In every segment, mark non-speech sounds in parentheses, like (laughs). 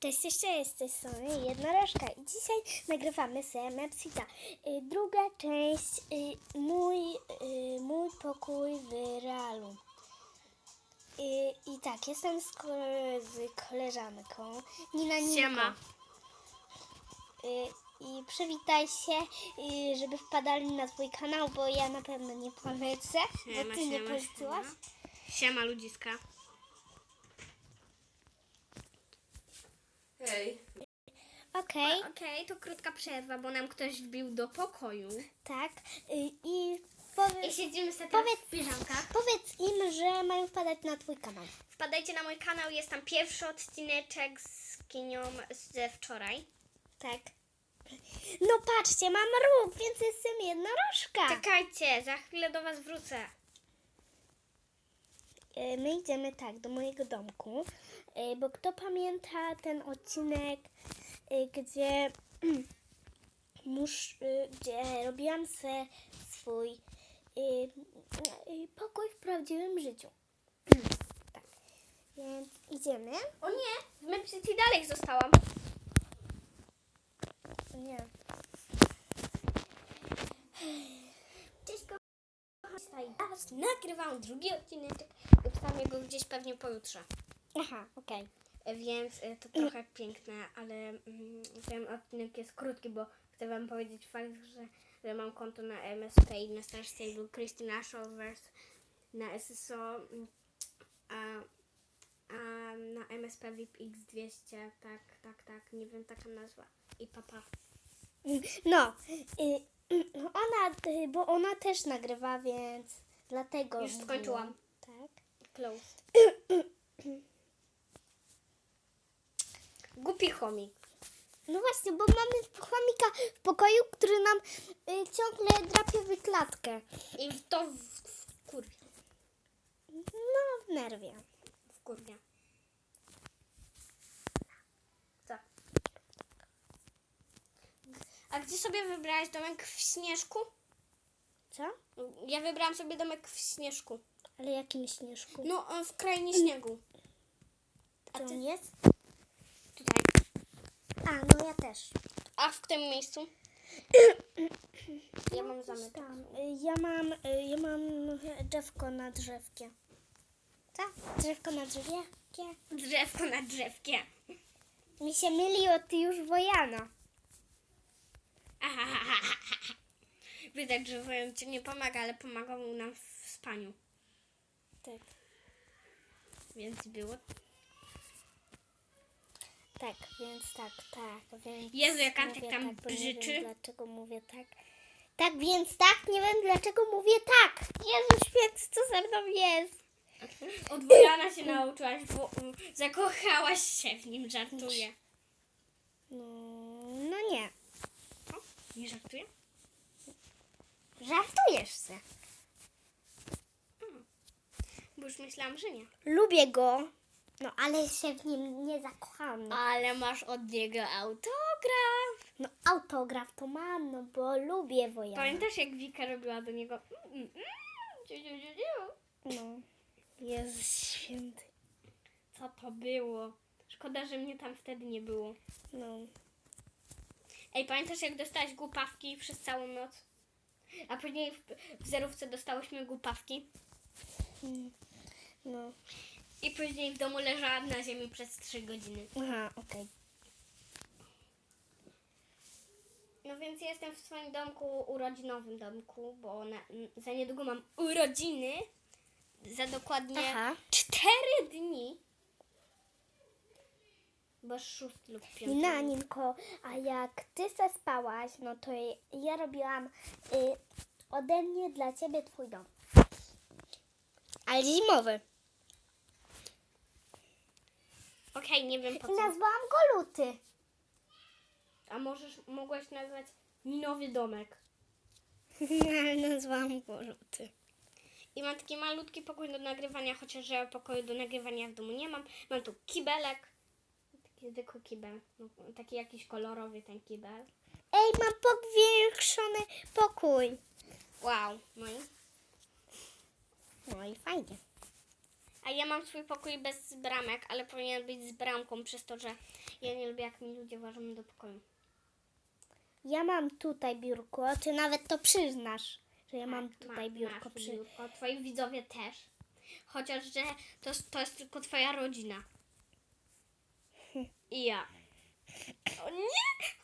Cześć, jeszcze jest z strony Jednorożka i dzisiaj nagrywamy sobie Mepsita. Y, Druga część, y, mój, y, mój pokój w realu. Y, I tak, jestem z, ko- z koleżanką Nina. Siema. Y, I przywitaj się, y, żeby wpadali na twój kanał, bo ja na pewno nie polecę, bo Siema, ty nie siema, poleciłaś. siema. Siema ludziska. Hej. Okej, Okej, to krótka przerwa, bo nam ktoś wbił do pokoju. tak. Y, I powiedz... I siedzimy sobie Powiedz- w piżamkach. Powiedz im, że mają wpadać na twój kanał. Wpadajcie na mój kanał, jest tam pierwszy odcineczek z kinią ze wczoraj. Tak. No patrzcie, mam róg, więc jestem jednorożka. Czekajcie, za chwilę do was wrócę. E, My idziemy tak do mojego domku, e, bo kto pamięta ten odcinek, e, gdzie (clears throat) musz, gdzie robiłam se swój pokój w prawdziwym życiu. (clears throat) Tak. Więc idziemy. O nie, w City dalej zostałam. Nie. Cześć kochani, nagrywam drugi odcineczek. Wstawię go gdzieś pewnie pojutrze. Aha, okej. Więc y, to trochę (clears throat) piękne, ale mm, ten odcinek jest krótki, bo chcę wam powiedzieć fakt, że, że mam konto na MSP i na Star Stable Christina Showers na SSO, mm, a, a na MSP VIP X200, tak, tak, tak, nie wiem, taka nazwa. I papa. No, y, (clears throat) ona, y, bo ona też nagrywa, więc dlatego. Już mówiłam. skończyłam. Closed. (coughs) Głupi chomik. No właśnie, bo mamy chomika w pokoju, który nam y, ciągle drapie wykładkę. I w to w, w kurwie. No, w nerwie. W kurwie. Co? A gdzie sobie wybrałaś domek w Śnieżku? Co? Ja wybrałam sobie domek w Śnieżku. Ale jakim śnieżku? No, e, w krainie śniegu. A Gdzie ty jest? tutaj. A, no ja też. A w którym miejscu? Ja mam zamek. Tam. Y, Ja mam, y, ja mam drzewko na drzewkie. Co? Drzewko na drzewie? Drzewko na drzewkie. Mi się myli od już Wojana. Widać, że wojan ci nie pomaga, ale pomagał nam w spaniu. Tak. Więc było. Tak, więc tak, tak, więc... Jezu, jak Antek tam tak, bo Nie brzyczy. wiem, dlaczego mówię tak. Tak, więc tak, nie wiem dlaczego mówię tak. Jezu święty, co ze mną jest? Od się nauczyłaś, bo um, zakochałaś się w nim, żartuję. No, no nie. Co? Nie żartuję? Żartujesz se. Bo już myślałam, że nie. Lubię go, no ale się w nim nie zakocham. No, Ale masz od niego autograf. no autograf to mam, no bo lubię Wojana. Pamiętasz, jak Wika robiła do niego... Mm, mm, mm, ciu, ciu, ciu, ciu? No. Jezus święty. Co to było? Szkoda, że mnie tam wtedy nie było. No. Ej, pamiętasz, jak dostałaś głupawki przez całą noc? A później w, w zerówce dostałyśmy głupawki. Mm. No. I później w domu leżała na ziemi przez 3 godziny. Aha, okej. No więc jestem w swoim domku, urodzinowym domku, bo na, za niedługo mam urodziny. Za dokładnie Aha. 4 dni. Bo 6 lub 5. Nina, Ninko, a jak ty se spałaś, no to ja robiłam y, ode mnie dla ciebie twój dom. Ale zimowy. Okej, nie wiem po I co. nazwałam go Luty. A możesz, mogłaś nazwać mi nowy domek. (laughs) Nazwałam go Luty. I mam taki malutki pokój do nagrywania, chociaż ja pokoju do nagrywania w domu nie mam. Mam tu kibelek. Taki zwykły kibel. No, taki jakiś kolorowy ten kibel. Ej, mam powiększony pokój. Wow, no i No i fajnie. A ja mam swój pokój bez bramek, ale powinien być z bramką, przez to, że ja nie lubię, jak mi ludzie ważą do pokoju. Ja mam tutaj biurko, ty nawet to przyznasz, że ja mam Tak, tutaj ma- biurko masz przy... biurko. Twoi widzowie też. Chociaż, że to, to jest tylko twoja rodzina. I ja. O nie!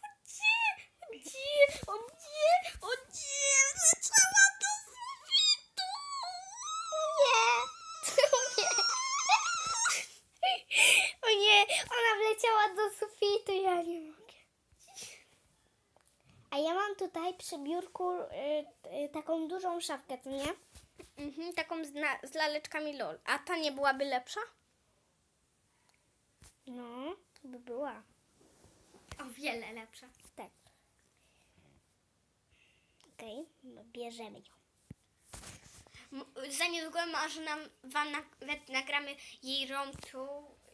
O nie! O nie! O nie! O nie! Ona wleciała do sufitu, ja nie mogę. A ja mam tutaj przy biurku y, y, taką dużą szafkę, co nie? Mhm, taką z, na, z laleczkami LOL. A ta nie byłaby lepsza? No, to by była. O wiele lepsza. Tak. Okej, no bierzemy ją. M- Za niedługo może nam, wam nawet nagramy jej romtu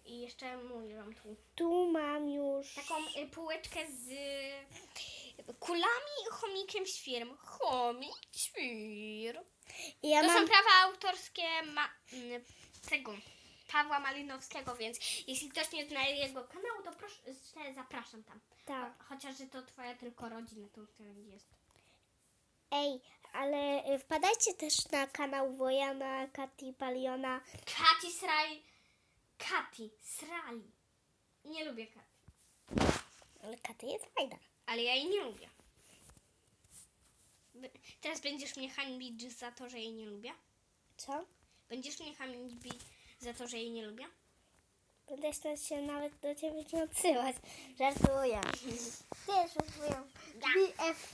i jeszcze mój romtu. Tu mam już... Taką y, półeczkę z kulami i chomikiem świrm. Chomik świr. Ja to mam... są prawa autorskie ma- m, tego Pawła Malinowskiego, więc jeśli ktoś nie zna jego kanału, to proszę, zapraszam tam. Tak. Chociaż, że to twoja tylko rodzina, to wtedy jest. Ej, ale y, wpadajcie też na kanał Wojana, Kati, Paliona. Kati Srali. Kati Srali. Nie lubię Kati. Ale Katy jest fajna. Ale ja jej nie lubię. By- Teraz będziesz mnie hańbić za to, że jej nie lubię? Co? Będziesz mnie hańbić za to, że jej nie lubię? Będę starać się nawet do ciebie nie odsyłać. Żartuję. (laughs) Też żartuję. BFF.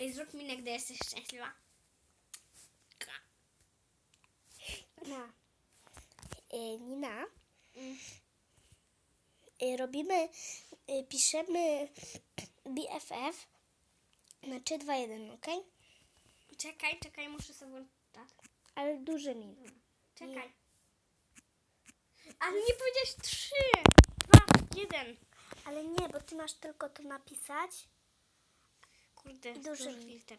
Ej, zrób mi gdy jesteś szczęśliwa. No. Y, Nina, Mm. y, robimy, y, piszemy BFF na 3, 2, 1, ok? Czekaj, czekaj, muszę sobie włączyć. tak. Ale dużymi. Czekaj. Ale nie powiedziałeś trzy, dwa, jeden. Ale nie, bo ty masz tylko to napisać. Kurde, Duży filtr.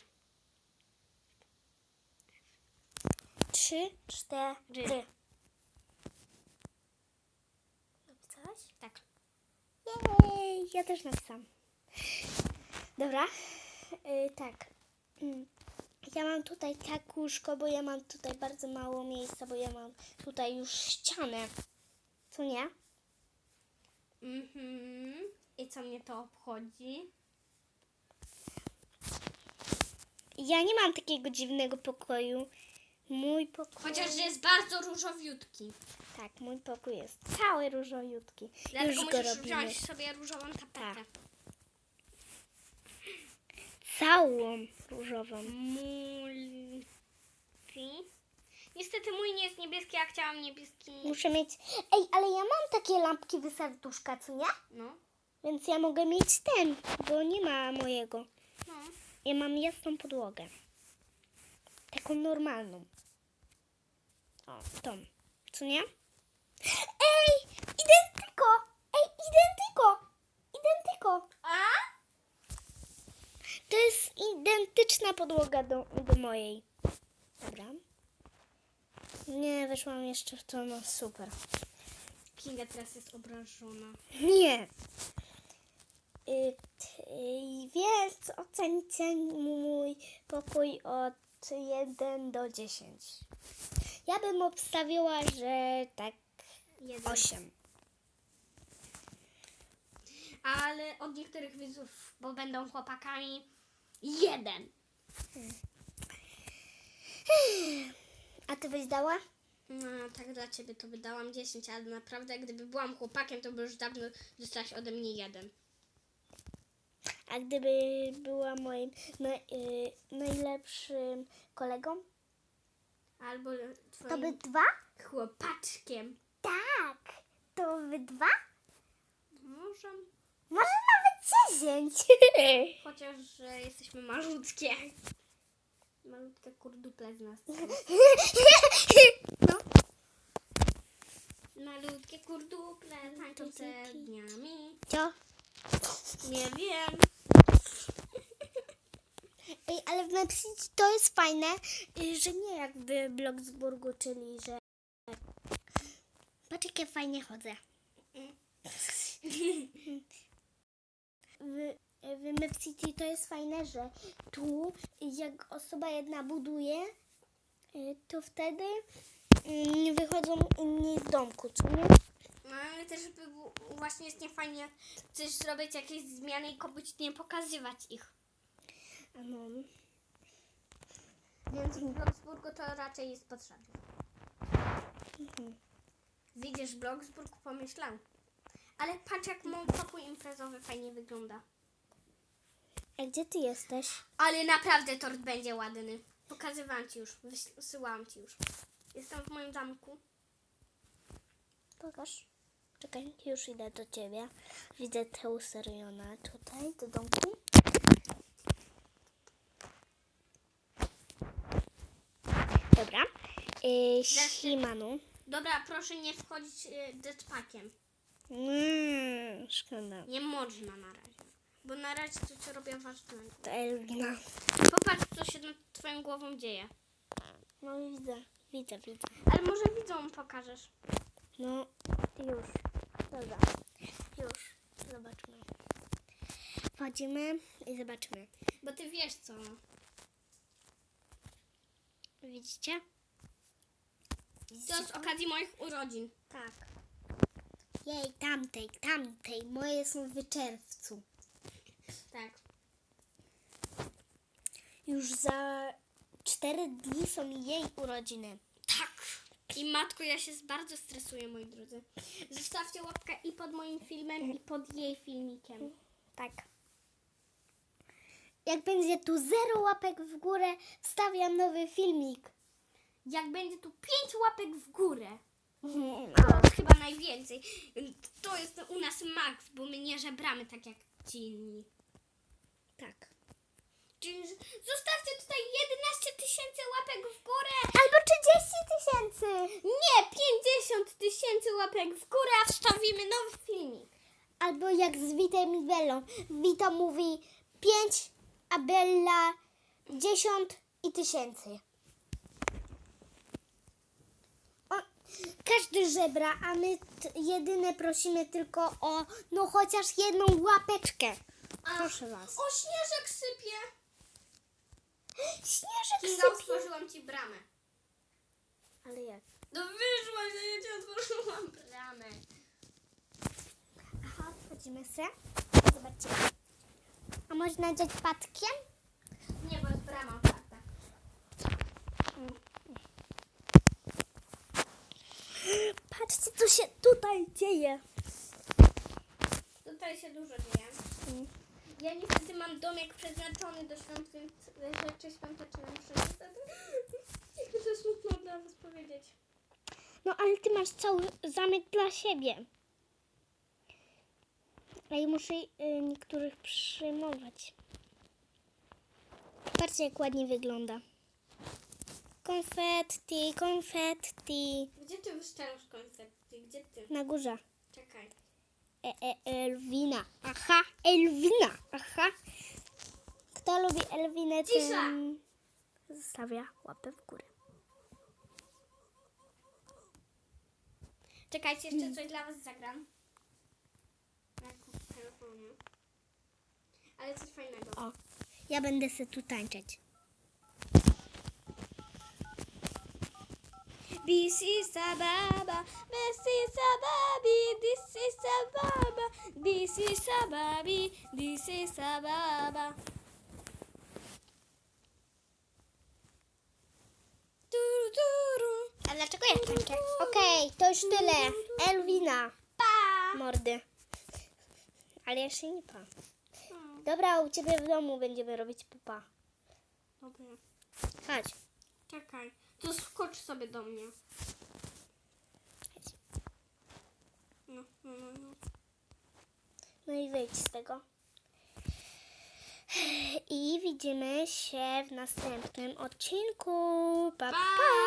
3, 4. Ry. Napisałeś? Tak. Jej, ja też napisałam. Dobra, y, tak. Mm. Ja mam tutaj tak łóżko, bo ja mam tutaj bardzo mało miejsca, bo ja mam tutaj już ścianę. Co nie? Mhm. I co mnie to obchodzi? Ja nie mam takiego dziwnego pokoju. Mój pokój. Chociaż, jest bardzo różowiutki. Tak, mój pokój jest cały różowiutki. Dlatego Już go musisz robimy. wziąć sobie różową tapetę. Tak. Całą różową. Multi. Niestety mój nie jest niebieski, a chciałam niebieski. Muszę mieć. Ej, ale ja mam takie lampki wyserduszka, co nie? No, Więc ja mogę mieć ten, bo nie ma mojego. no. Ja mam jasną podłogę. Taką normalną. O, tą. Co nie? Ej! Identyko! Ej, identyko! Identyko! A? To jest identyczna podłoga do, do mojej. Dobra. Nie, weszłam jeszcze w to, no super. Kinga teraz jest obrażona. Nie. Y, t- y, więc ocencie mój pokój od 1 do 10. Ja bym obstawiła, że tak Jeden. 8. Ale od niektórych widzów, bo będą chłopakami, jeden. A ty byś dała? No, tak dla ciebie to by dałam 10, ale naprawdę gdyby byłam chłopakiem, to by już dawno dostałaś ode mnie jeden. A gdyby była moim naj, y, najlepszym kolegą, Albo twoim to by dwa? chłopaczkiem. Tak. To by dwa? Może, Może nawet 10. (laughs) (laughs) chociaż, że jesteśmy malutkie. Malutkie kurduple z nas. no. Malutkie kurduple tańczące dniami. Co? Nie wiem. Ej, ale w Mepsity to jest fajne, y, że nie jak w Bloksburgu, czyli że... Patrz, jak ja fajnie chodzę. W, w Mepsity to jest fajne, że tu jak osoba jedna buduje, y, to wtedy y, wychodzą inni z domku, co nie? No ale też by było, właśnie jest niefajnie coś zrobić, jakieś zmiany i komuś nie pokazywać ich. No. Więc w Bloksburgu to raczej jest potrzebne. Mhm. Widzisz, Bloksburg pomyślał. Ale patrz jak mój pokój imprezowy fajnie wygląda. A gdzie ty jesteś? Ale naprawdę tort będzie ładny. Pokazywałam ci już, wysyłałam ci już. Jestem w moim zamku. Pokaż. Czekaj, już idę do ciebie. Widzę tę Seriona tutaj, do domku. Dobra. Yy, Simanu. Dobra, proszę nie wchodzić y, jetpackiem. Mmm, szkoda. Nie można na razie. Bo na razie coś robię ważnego. To Elwina. Popatrz, co się nad twoją głową dzieje. No widzę, widzę, widzę. Ale może widzą pokażesz. No, już. Dobra. Już. Zobaczmy. Wchodzimy i zobaczymy. Bo ty wiesz co. Widzicie? To z okazji moich urodzin. Tak. Jej, tamtej, tamtej. Moje są w czerwcu. Tak. Już za cztery dni są jej urodziny. Tak. I matko, ja się bardzo stresuję, moi drodzy. Zostawcie łapkę i pod moim filmem, i pod jej filmikiem. Tak. Jak będzie tu zero łapek w górę, wstawiam nowy filmik. Jak będzie tu pięć łapek w górę, (laughs) to jest chyba najwięcej. To jest u nas maks, bo my nie żebramy tak jak ci inni. Tak. Czyli zostawcie tutaj 11 tysięcy łapek w górę. Albo 30 tysięcy. Nie, 50 tysięcy łapek w górę, a wstawimy nowy filmik. Albo jak z Witem i Bellą. Wito mówi 5, a Bella 10 i tysięcy. O, każdy żebra, a my jedyne prosimy tylko o no chociaż jedną łapeczkę. A- Proszę was. O, śnieżek sypie. Śnieżek Kinga, sypie. otworzyłam ci bramę. Ale jak? No wyszła, że ja ci otworzyłam bramę. Aha, wchodzimy se. Zobaczcie. A można dać patkiem? Nie, bo jest brama otwarta. Patrzcie, co się tutaj dzieje. Tutaj się dużo dzieje. Ja niestety mam domek przeznaczony do świątyń, rzeczy świątecznych. Niestety. Jakby (laughs) to smutno dla was powiedzieć. No ale ty masz cały zamek dla siebie. A ja muszę y, niektórych przyjmować. Patrzcie jak ładnie wygląda. Konfetti, konfetti. Gdzie ty ty? Na górze. Czekaj. E, e, Elwina. Aha, Elwina. Aha. Kto lubi Elwinę, Cisza. ten zostawia łapę w górę. Czekajcie, jeszcze coś dla was zagram. Na telefonie. Ale coś fajnego. O, ja będę se tu tańczyć. This is a baba, this is a baby, this is a baba, this is a baby, this is a baba. Turu, turu. A dlaczego ja tańczę? Okej, to już tyle. Elwina. Pa! Mordy. Ale jeszcze nie pa. Hmm, Dobra, u ciebie w domu będziemy robić pupa. Dobra, Chodź. czekaj. To skocz sobie do mnie. No, no, no, no. No i wyjdź z tego. I widzimy się w następnym odcinku. Pa, Pa! pa.